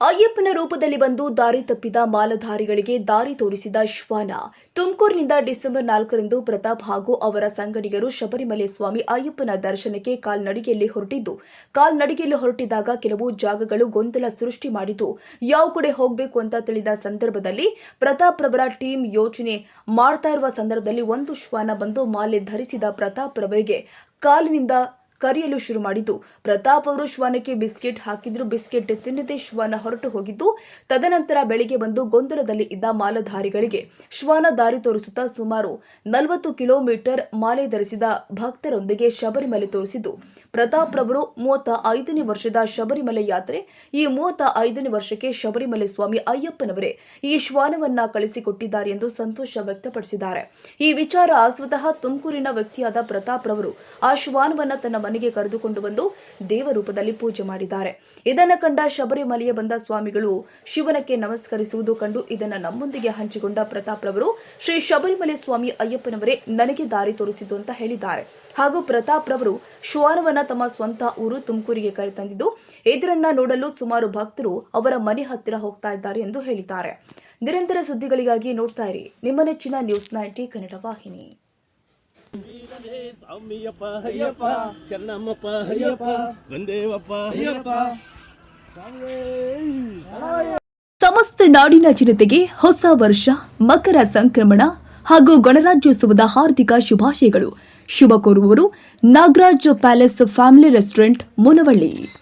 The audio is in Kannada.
ಅಯ್ಯಪ್ಪನ ರೂಪದಲ್ಲಿ ಬಂದು ದಾರಿ ತಪ್ಪಿದ ಮಾಲಧಾರಿಗಳಿಗೆ ದಾರಿ ತೋರಿಸಿದ ಶ್ವಾನ. ತುಮಕೂರಿನಿಂದ ಡಿಸೆಂಬರ್ ನಾಲ್ಕರಂದು ಪ್ರತಾಪ್ ಹಾಗೂ ಅವರ ಸಂಗಡಿಗರು ಶಬರಿಮಲೆ ಸ್ವಾಮಿ ಅಯ್ಯಪ್ಪನ ದರ್ಶನಕ್ಕೆ ಕಾಲ್ನಡಿಗೆಯಲ್ಲಿ ಹೊರಟಿದ್ದು, ಕಾಲ್ನಡಿಗೆಯಲ್ಲಿ ಹೊರಟಿದಾಗ ಕೆಲವು ಜಾಗಗಳು ಗೊಂದಲ ಸೃಷ್ಟಿ ಮಾಡಿದ್ದು ಯಾವ ಕಡೆ ಹೋಗಬೇಕು ಅಂತ ತಿಳಿದ ಸಂದರ್ಭದಲ್ಲಿ ಪ್ರತಾಪ್ ರವರ ಟೀಮ್ ಯೋಚನೆ ಮಾಡ್ತಾ ಇರುವ ಸಂದರ್ಭದಲ್ಲಿ ಒಂದು ಶ್ವಾನ ಬಂದು ಮಾಲೆ ಧರಿಸಿದ ಪ್ರತಾಪ್ ರವರಿಗೆ ಕಾಲಿನಿಂದ ಕರೆಯಲು ಶುರು ಮಾಡಿದ್ದು. ಪ್ರತಾಪ್ ಅವರು ಶ್ವಾನಕ್ಕೆ ಬಿಸ್ಕೆಟ್ ಹಾಕಿದ್ರು. ಬಿಸ್ಕೆಟ್ ತಿನ್ನದೆ ಶ್ವಾನ ಹೊರಟು ಹೋಗಿದ್ದು. ತದನಂತರ ಬೆಳಿಗ್ಗೆ ಬಂದು ಗೊಂದಲದಲ್ಲಿ ಇದ್ದ ಮಾಲಧಾರಿಗಳಿಗೆ ಶ್ವಾನ ದಾರಿ ತೋರಿಸುತ್ತಾ ಸುಮಾರು ನಲವತ್ತು ಕಿಲೋಮೀಟರ್ ಮಾಲೆ ಧರಿಸಿದ ಭಕ್ತರೊಂದಿಗೆ ಶಬರಿಮಲೆ ತೋರಿಸಿದ್ದು. ಪ್ರತಾಪ್ ರವರು ಮೂವತ್ತ ಐದನೇ ವರ್ಷದ ಶಬರಿಮಲೆ ಯಾತ್ರೆ. ಈ ಮೂವತ್ತ ಐದನೇ ವರ್ಷಕ್ಕೆ ಶಬರಿಮಲೆ ಸ್ವಾಮಿ ಅಯ್ಯಪ್ಪನವರೇ ಈ ಶ್ವಾನವನ್ನ ಕಳಿಸಿಕೊಟ್ಟಿದ್ದಾರೆ ಎಂದು ಸಂತೋಷ ವ್ಯಕ್ತಪಡಿಸಿದ್ದಾರೆ. ಈ ವಿಚಾರ ಸ್ವತಃ ತುಮಕೂರಿನ ವ್ಯಕ್ತಿಯಾದ ಪ್ರತಾಪ್ ರವರು ಆ ಶ್ವಾನವನ್ನ ತನ್ನ ಮನೆಗೆ ಕರೆದುಕೊಂಡು ಬಂದು ದೇವರೂಪದಲ್ಲಿ ಪೂಜೆ ಮಾಡಿದ್ದಾರೆ. ಇದನ್ನ ಕಂಡ ಶಬರಿಮಲೆಯ ಬಂದ ಸ್ವಾಮಿಗಳು ಶಿವನಕ್ಕೆ ನಮಸ್ಕರಿಸುವುದು ಕಂಡು ಇದನ್ನ ನಮ್ಮೊಂದಿಗೆ ಹಂಚಿಕೊಂಡ ಪ್ರತಾಪ್ ರವರು, ಶ್ರೀ ಶಬರಿಮಲೆ ಸ್ವಾಮಿ ಅಯ್ಯಪ್ಪನವರೇ ನನಗೆ ದಾರಿ ತೋರಿಸಿದ್ದು ಅಂತ ಹೇಳಿದ್ದಾರೆ. ಹಾಗೂ ಪ್ರತಾಪ್ ರವರು ಶ್ವಾನವನ್ನ ತಮ್ಮ ಸ್ವಂತ ಊರು ತುಮಕೂರಿಗೆ ಕರೆತಂದಿದ್ದು ಇದರನ್ನ ನೋಡಲು ಸುಮಾರು ಭಕ್ತರು ಅವರ ಮನೆ ಹತ್ತಿರ ಹೋಗ್ತಾ ಇದ್ದಾರೆ ಎಂದು ಹೇಳಿದ್ದಾರೆ. ನಿರಂತರ ಸುದ್ದಿಗಳಿಗಾಗಿ ನೋಡ್ತಾ ಇರಿ. ನಿಮ್ಮ ನೆಚ್ಚಿನ ನ್ಯೂಸ್ ನೈಂಟಿ ಕನ್ನಡ ವಾಹಿನಿ. ಸಮಸ್ತ ನಾಡಿನ ಜನತೆಗೆ ಹೊಸ ವರ್ಷ, ಮಕರ ಸಂಕ್ರಮಣ ಹಾಗೂ ಗಣರಾಜ್ಯೋತ್ಸವದ ಹಾರ್ದಿಕ ಶುಭಾಶಯಗಳು. ಶುಭ ಕೋರುವವರು Nagaraj palace family restaurant Munavalli.